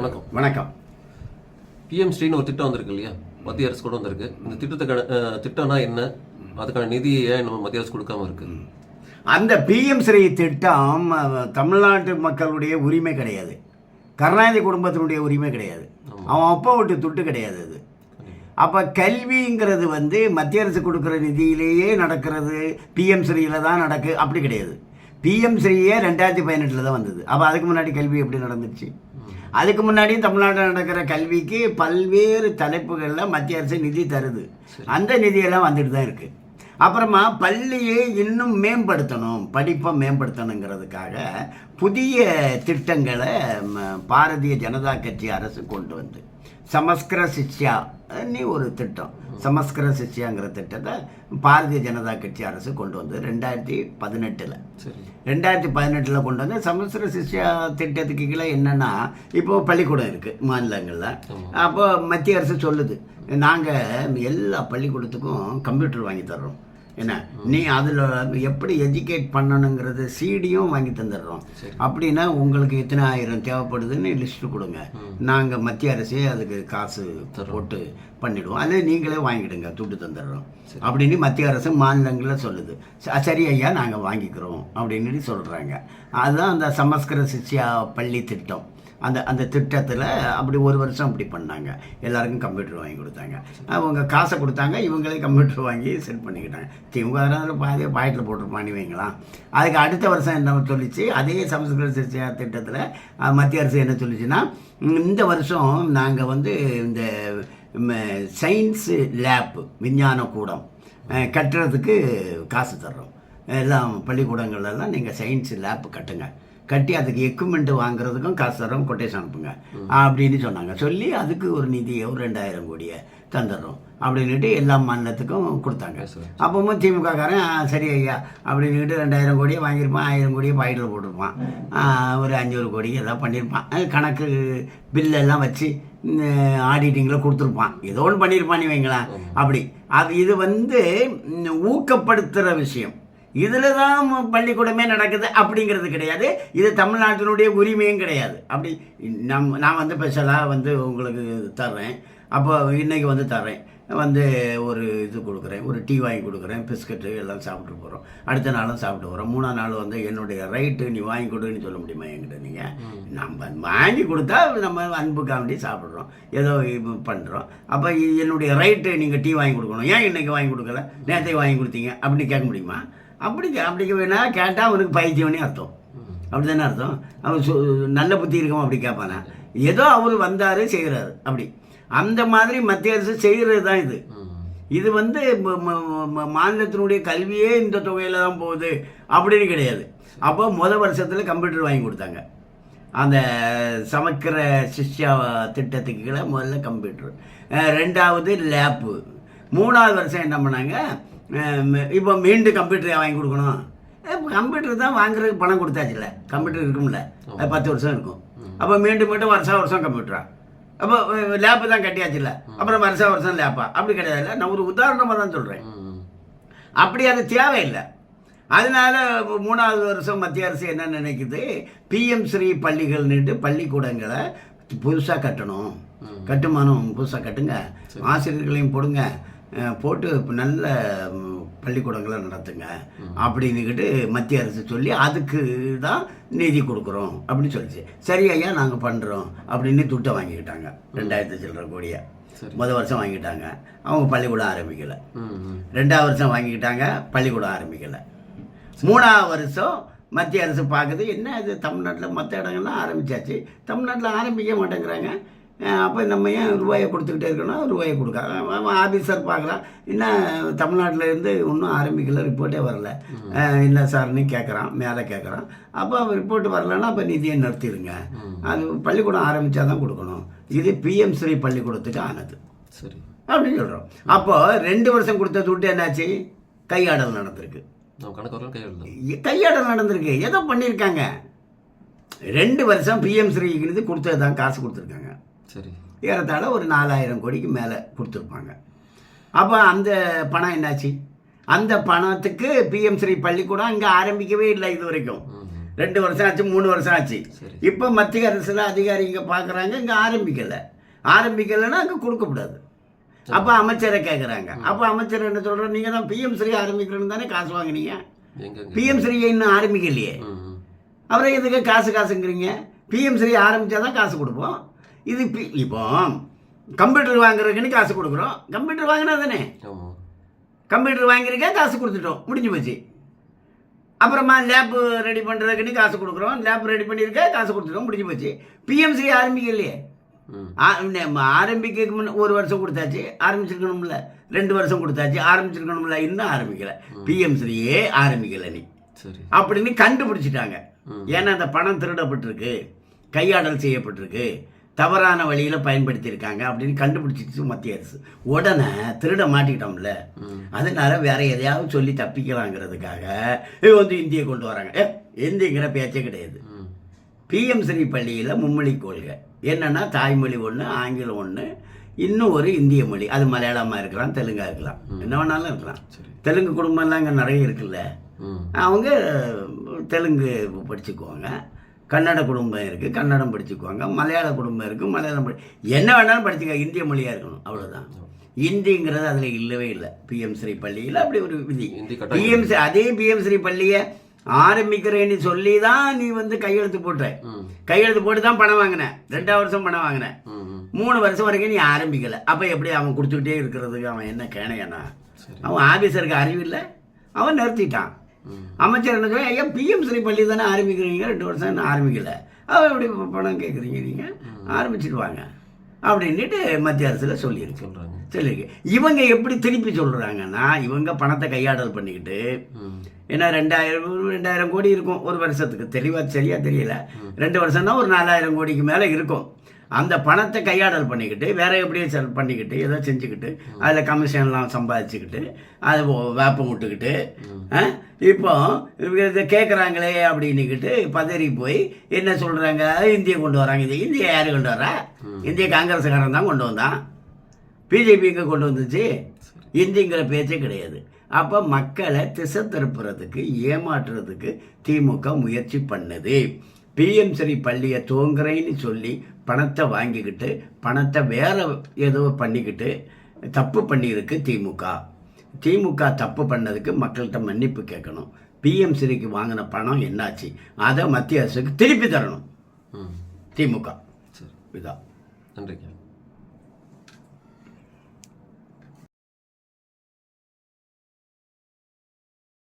வணக்கம். வணக்கம். பிஎம் ஸ்ரீன்னு ஒரு திட்டம் வந்திருக்கு இல்லையா? மத்திய அரசு கூட வந்திருக்கு. இந்த திட்டத்துக்கான திட்டம்னா என்ன? அதுக்கான நிதியை ஏன் நம்ம மத்திய அரசு கொடுக்காம இருக்கு? அந்த பிஎம் ஸ்ரீ திட்டம் தமிழ்நாட்டு மக்களுடைய உரிமை கிடையாது. கருணாநிதி குடும்பத்தினுடைய உரிமை கிடையாது. அவன் அப்பா விட்டு துட்டு கிடையாது அது. அப்போ கல்விங்கிறது வந்து மத்திய அரசு கொடுக்குற நிதியிலேயே நடக்கிறது பிஎம் ஸ்ரீயில் தான் நடக்கு அப்படி கிடையாது. பிஎம் ஸ்ரீயே ரெண்டாயிரத்தி பதினெட்டில் தான் வந்தது? அப்போ அதுக்கு முன்னாடி கல்வி எப்படி நடந்துச்சு? அதுக்கு முன்னாடியும் தமிழ்நாட்டில் நடக்கிற கல்விக்கு பல்வேறு தலைப்புகளில் மத்திய அரசு நிதி தருது. அந்த நிதியெல்லாம் வந்துட்டு தான் இருக்குது அப்புறமா பள்ளியை இன்னும் மேம்படுத்தணும் படிப்பை மேம்படுத்தணுங்கிறதுக்காக புதிய திட்டங்களை பாரதிய ஜனதா கட்சி அரசு கொண்டு வந்து. சமஸ்கிர சிக்ஷா நீ ஒரு திட்டம். சமஸ்கிர சிக்ஷாங்கிற திட்டத்தை பாரதிய ஜனதா கட்சி அரசு கொண்டு வந்து ரெண்டாயிரத்தி பதினெட்டில். ரெண்டாயிரத்தி பதினெட்டில் கொண்டு வந்து சமஸ்கிர சிஷ்யா திட்டத்துக்கு கீழே என்னென்னா இப்போ பள்ளிக்கூடம் இருக்குது மாநிலங்களில். அப்போ மத்திய அரசு சொல்லுது நாங்கள் எல்லா பள்ளிக்கூடத்துக்கும் கம்ப்யூட்டர் வாங்கி தர்றோம். என்ன? நீ அதில் எப்படி எஜுகேட் பண்ணணுங்கிறது சிடியும் வாங்கி தந்துடுறோம். அப்படின்னா உங்களுக்கு எத்தனை ஆயிரம் தேவைப்படுதுன்னு லிஸ்ட்டு கொடுங்க. நாங்கள் மத்திய அரசே அதுக்கு காசு போட்டு பண்ணிடுவோம். அதை நீங்களே வாங்கிடுங்க துட்டு தந்துடுறோம். அப்படின்னு மத்திய அரசு மாநிலங்களில் சொல்லுது. சரி ஐயா நாங்கள் வாங்கிக்கிறோம் அப்படின்னு சொல்கிறாங்க அதுதான் அந்த சமஸ்கிருத சிஷ்யா பள்ளி திட்டம். அந்த அந்த திட்டத்தில் அப்படி ஒரு வருஷம் அப்படி பண்ணாங்க. எல்லாருக்கும் கம்ப்யூட்டர் வாங்கி கொடுத்தாங்க. அவங்க காசை கொடுத்தாங்க இவங்களே கம்ப்யூட்டர் வாங்கி செட் பண்ணிக்கிட்டாங்க. திமுக அதில் பாதி பாக்கெட்டில் போட்டிருப்பான்னு வைங்களாம் அதுக்கு அடுத்த வருஷம் என்ன சொல்லிச்சு? அதே சமஸ்கிருத சிஷ்யா திட்டத்தில் மத்திய அரசு என்ன சொல்லிச்சுன்னா இந்த வருஷம் நாங்கள் வந்து இந்த சயின்ஸு லேப் விஞ்ஞான கூடம் கட்டுறதுக்கு காசு தர்றோம். எல்லாம் பள்ளிக்கூடங்கள்லாம் நீங்கள் சயின்ஸ் லேப் கட்டுங்க. கட்டி அதுக்கு எக்யூப்மெண்ட் வாங்குறதுக்கும் காசு தரோம் கொட்டேஷன் அனுப்புங்க. அப்படின்னு சொன்னாங்க. சொல்லி அதுக்கு ஒரு நிதியை ஒரு ரெண்டாயிரம் கோடியை தந்துடுறோம். அப்படின்னுட்டு எல்லா மாநிலத்துக்கும் கொடுத்தாங்க. அப்பவும் திமுககாரன் "ஆ, சரி ஐயா அப்படின்னுட்டு ரெண்டாயிரம் கோடியை வாங்கியிருப்பான் ஆயிரம் கோடியை பாக்கெட்டில் போட்டிருப்பான். ஒரு அஞ்சூறு கோடி எல்லாம் பண்ணியிருப்பான். கணக்கு பில்லெல்லாம் வச்சு ஆடிட்டிங்கில் கொடுத்துருப்பான். ஏதோ ஒன்று பண்ணியிருப்பான் நீ வைங்களேன். அப்படி. அது இது வந்து ஊக்கப்படுத்துகிற விஷயம். இதில் தான் பள்ளிக்கூடமே நடக்குது அப்படிங்கிறது கிடையாது. இது தமிழ்நாட்டினுடைய உரிமையும் கிடையாது. அப்படி நம் நான் வந்து ஸ்பெஷலாக வந்து உங்களுக்கு தர்றேன். அப்போ இன்னைக்கு வந்து தர்றேன். வந்து ஒரு இது கொடுக்குறேன். ஒரு டீ வாங்கி கொடுக்குறேன். பிஸ்கட்டு எல்லாம் சாப்பிட்டு போகிறோம் அடுத்த நாளும் சாப்பிட்டு வரோம். மூணாம் நாள் வந்து என்னுடைய ரைட்டு நீ வாங்கி கொடுன்னு சொல்ல முடியுமா என்கிட்ட நீங்கள் நம்ம வாங்கி கொடுத்தா நம்ம அன்புக்காண்டி சாப்பிட்றோம். ஏதோ பண்ணுறோம் அப்போ என்னுடைய ரைட்டு நீங்கள் டீ வாங்கி கொடுக்கணும். ஏன் இன்னைக்கு வாங்கி கொடுக்கல? நேற்றைக்கு வாங்கி கொடுத்தீங்க. அப்படின்னு கேட்க முடியுமா? அப்படி கே- அப்படி வேணா கேட்டால் அவனுக்கு பைத்தியம்னே அர்த்தம். அப்படி தானே அர்த்தம்? அவன் சு நல்ல புத்தி இருக்கவும் அப்படி கேட்பானா? ஏதோ அவர் வந்தார் செய்கிறாரு அப்படி. அந்த மாதிரி மத்திய அரசு செய்கிறது தான் இது. இது வந்து மாநிலத்தினுடைய கல்வியே இந்த தொகையில் தான் போகுது அப்படின்னு கிடையாது. அப்போ முதல் வருஷத்தில் கம்ப்யூட்டர் வாங்கி கொடுத்தாங்க. அந்த சமக்கிற சிஷ்யா திட்டத்துக்கு கீழே முதல்ல கம்ப்யூட்டர். ரெண்டாவது லேப்பு. மூணாவது வருஷம் என்ன பண்ணாங்க? இப்போ மீண்டும் கம்ப்யூட்டர் வாங்கி கொடுக்கணும். கம்ப்யூட்டர் தான் வாங்குறதுக்கு பணம் கொடுத்தாச்சுல்ல. கம்ப்யூட்டர் இருக்கும்ல. அது பத்து வருஷம் இருக்கும். அப்போ மீண்டும் மீண்டும் வருஷம் வருஷம் கம்ப்யூட்டரா அப்போ லேப்பு தான் கட்டியாச்சுல்ல. அப்புறம் வருஷம் வருஷம் லேப்பா அப்படி கிடையாதுல்ல. நான் ஒரு உதாரணமாக தான் சொல்கிறேன் அப்படி அது தேவையில்லை. அதனால மூணாவது வருஷம் மத்திய அரசு என்ன நினைக்குது? பிஎம் ஸ்ரீ பள்ளிகள்னுட்டு பள்ளிக்கூடங்களை புதுசாக கட்டணும். கட்டுமானம் புதுசாக கட்டுங்க. ஆசிரியர்களையும் போடுங்க. போட்டு நல்ல பள்ளிக்கூடங்களை நடத்துங்க. அப்படின்னுக்கிட்டு மத்திய அரசு சொல்லி அதுக்கு தான் நிதி கொடுக்குறோம் அப்படின்னு சொல்லிச்சு. சரி ஐயா நாங்கள் பண்ணுறோம் அப்படின்னு துட்டை வாங்கிக்கிட்டாங்க. ரெண்டாயிரத்தி சில்லற கோடியை. முதல் வருஷம் வாங்கிட்டாங்க. அவங்க பள்ளிக்கூடம் ஆரம்பிக்கலை. ரெண்டாவது வருஷம் வாங்கிக்கிட்டாங்க பள்ளிக்கூடம் ஆரம்பிக்கலை. மூணாவது வருஷம் மத்திய அரசு பார்க்குது என்ன இது தமிழ்நாட்டில் மற்ற இடங்கள்லாம் ஆரம்பிச்சாச்சு. தமிழ்நாட்டில் ஆரம்பிக்க மாட்டேங்கிறாங்க. அப்போ நம்ம ஏன் ரூபாயை கொடுத்துக்கிட்டே இருக்கணும் ரூபாயை கொடுக்க. ஆஃபீஸர் பார்க்குறான். என்ன தமிழ்நாட்டில் இருந்து இன்னும் ஆரம்பிக்கல ரிப்போர்ட்டே வரல. என்ன சார்னு கேட்குறான் மேலே கேட்குறான் அப்போ ரிப்போர்ட் வரலன்னா அப்போ நிதியை நிறுத்திடுங்க. அது பள்ளிக்கூடம் ஆரம்பித்தா தான் கொடுக்கணும். இது பிஎம் ஸ்ரீ பள்ளிக்கூடத்துக்கு ஆனது. சரி. அப்படின்னு சொல்கிறோம் அப்போ ரெண்டு வருஷம் கொடுத்த துட்டு என்னாச்சு? கையாடல் நடந்திருக்கு. கையாடல் நடந்திருக்கு. ஏதோ பண்ணியிருக்காங்க. ரெண்டு வருஷம் பிஎம் ஸ்ரீங்கிறது கொடுத்தது தான் காசு கொடுத்துருக்காங்க. சரி. ஏறத்தாழ ஒரு நாலாயிரம் கோடிக்கு மேலே கொடுத்துருப்பாங்க. அப்போ அந்த பணம் என்னாச்சு? அந்த பணத்துக்கு பிஎம் ஸ்ரீ பள்ளிக்கூடம் இங்கே ஆரம்பிக்கவே இல்லை இது வரைக்கும். ரெண்டு வருஷம் ஆச்சு மூணு வருஷம் ஆச்சு. இப்போ மத்திய அரசுல அதிகாரிங்க பார்க்குறாங்க இங்கே ஆரம்பிக்கல. ஆரம்பிக்கலைன்னா அங்கே கொடுக்கக்கூடாது அப்போ அமைச்சரை கேட்குறாங்க அப்போ அமைச்சர் என்ன சொல்கிறார் நீங்கள் தான் பிஎம் ஸ்ரீ ஆரம்பிக்கிறேன்னு தானே காசு வாங்குனீங்க? பிஎம் ஸ்ரீயை இன்னும் ஆரம்பிக்கலையே. அவரை எதுக்கு காசு காசுங்கிறீங்க? பிஎம் ஸ்ரீ ஆரம்பித்தா தான் காசு கொடுப்போம். இது பி இப்போ கம்ப்யூட்டர் வாங்குறதுக்குன்னு காசு கொடுக்குறோம். கம்ப்யூட்டர் வாங்கினா தானே? கம்ப்யூட்டர் வாங்கியிருக்கேன் காசு கொடுத்துட்டோம். முடிஞ்சு போச்சு. அப்புறமா லேப் ரெடி பண்ணுறதுக்குன்னு காசு கொடுக்குறோம். லேப் ரெடி பண்ணியிருக்க காசு கொடுத்துட்டோம். முடிஞ்சு போச்சு. பிஎம்சி ஆரம்பிக்கலையே. ஆரம்பிக்க முன்ன ஒரு வருஷம் கொடுத்தாச்சு. ஆரம்பிச்சிருக்கணும்ல. ரெண்டு வருஷம் கொடுத்தாச்சு. ஆரம்பிச்சிருக்கணும்ல. இன்னும் ஆரம்பிக்கல. பிஎம்சியே ஆரம்பிக்கல நீ சரி. அப்படின்னு கண்டுபிடிச்சிட்டாங்க. ஏன்னா அந்த பணம் திருடப்பட்டிருக்கு. கையாடல் செய்யப்பட்டிருக்கு. தவறான வழியில பயன்படுத்தியிருக்காங்க அப்படின்னு கண்டுபிடிச்சிச்சு மத்திய அரசு. உடனே திருட மாட்டிக்கிட்டோம்ல. அதனால வேற எதையாவது சொல்லி தப்பிக்கலாங்கிறதுக்காக இது வந்து இந்தியை கொண்டு வராங்க. ஏ இந்திங்கிற பேச்சே கிடையாது. பிஎம் ஸ்ரீ பள்ளியில் மும்மொழி கொள்கை. என்னன்னா தாய்மொழி ஒன்று ஆங்கிலம் ஒன்று இன்னும் ஒரு இந்திய மொழி. அது மலையாளமாக இருக்கலாம் தெலுங்கா இருக்கலாம். என்ன வேணாலும் இருக்கலாம். தெலுங்கு குடும்பம்லாம் இங்கே நிறைய இருக்குல்ல. அவங்க தெலுங்கு படிச்சுக்குவாங்க. கன்னட குடும்பம் இருக்குது கன்னடம் படிச்சுக்குவாங்க மலையாள குடும்பம் இருக்குது மலையாளம் படி என்ன வேணாலும் படிச்சுக்க இந்திய மொழியாக இருக்கணும் அவ்வளோதான் இந்திங்கிறது அதில் இல்லவே இல்லை. பிஎம் ஸ்ரீ பள்ளியில் அப்படி ஒரு விதி. பிஎம் ஸ்ரீ அதே பிஎம் ஸ்ரீ பள்ளியை ஆரம்பிக்கிறேன்னு சொல்லி தான் நீ வந்து கையெழுத்து போட்ட. கையெழுத்து போட்டு தான் பணம் வாங்கினேன். ரெண்டாவது வருஷம் பணம் ம் மூணு வருஷம் வரைக்கும் நீ ஆரம்பிக்கல. அப்போ எப்படி அவன் கொடுத்துக்கிட்டே இருக்கிறதுக்கு அவன் என்ன கேணையானா சரி. அவன் ஆபீசருக்கு அறிவில்லை அவன் நிறுத்திட்டான். அமைச்சர் என்ன சொல்ல ஐயா பிஎம் ஸ்ரீ பள்ளி தானே ஆரம்பிக்கிறீங்க? ரெண்டு வருஷம் இன்னும் ஆரம்பிக்கல. அவன் எப்படி பணம் கேட்குறீங்க நீங்கள் ஆரம்பிச்சிடுவாங்க அப்படின்ட்டு மத்திய அரசில் சொல்லியிருக்கு. சொல்றாங்க. சொல்லியிருக்கு. இவங்க எப்படி திருப்பி சொல்கிறாங்கன்னா இவங்க பணத்தை கையாடல் பண்ணிக்கிட்டு ஏன்னா ரெண்டாயிரம் ரெண்டாயிரம் கோடி இருக்கும். ஒரு வருஷத்துக்கு. தெளிவாக சரியா தெரியல. ரெண்டு வருஷம்னா ஒரு நாலாயிரம் கோடிக்கு மேலே இருக்கும். அந்த பணத்தை கையாடல் பண்ணிக்கிட்டு வேற எப்படியோ செல் பண்ணிக்கிட்டு ஏதோ செஞ்சுக்கிட்டு அதில் கமிஷன்லாம் சம்பாதிச்சுக்கிட்டு அது வேப்பம் விட்டுக்கிட்டு இப்போ இதை கேட்குறாங்களே அப்படின்னுக்கிட்டு பதறி போய் என்ன சொல்கிறாங்க இந்தியை கொண்டு வராங்க. இது இந்தியா யார் கொண்டு வரா? இந்திய காங்கிரஸ்காரன் தான் கொண்டு வந்தான். பிஜேபிக்கு கொண்டு வந்துச்சு? இந்திங்கிற பேச்சே கிடையாது. அப்போ மக்களை திசை திருப்புறதுக்கு ஏமாற்றுறதுக்கு திமுக முயற்சி பண்ணுது. பிஎம் ஸ்ரீ பள்ளியை துவங்குறேன்னு சொல்லி பணத்தை வாங்கிக்கிட்டு பணத்தை வேற ஏதோ பண்ணிக்கிட்டு தப்பு பண்ணியிருக்கு திமுக. திமுக தப்பு பண்ணதுக்கு மக்கள்கிட்ட மன்னிப்பு கேட்கணும். பிஎம் ஸ்ரீக்கு வாங்கின பணம் என்னாச்சு? அதை மத்திய அரசுக்கு திருப்பி தரணும். ம். திமுக. சரி. இதான். நன்றிங்க.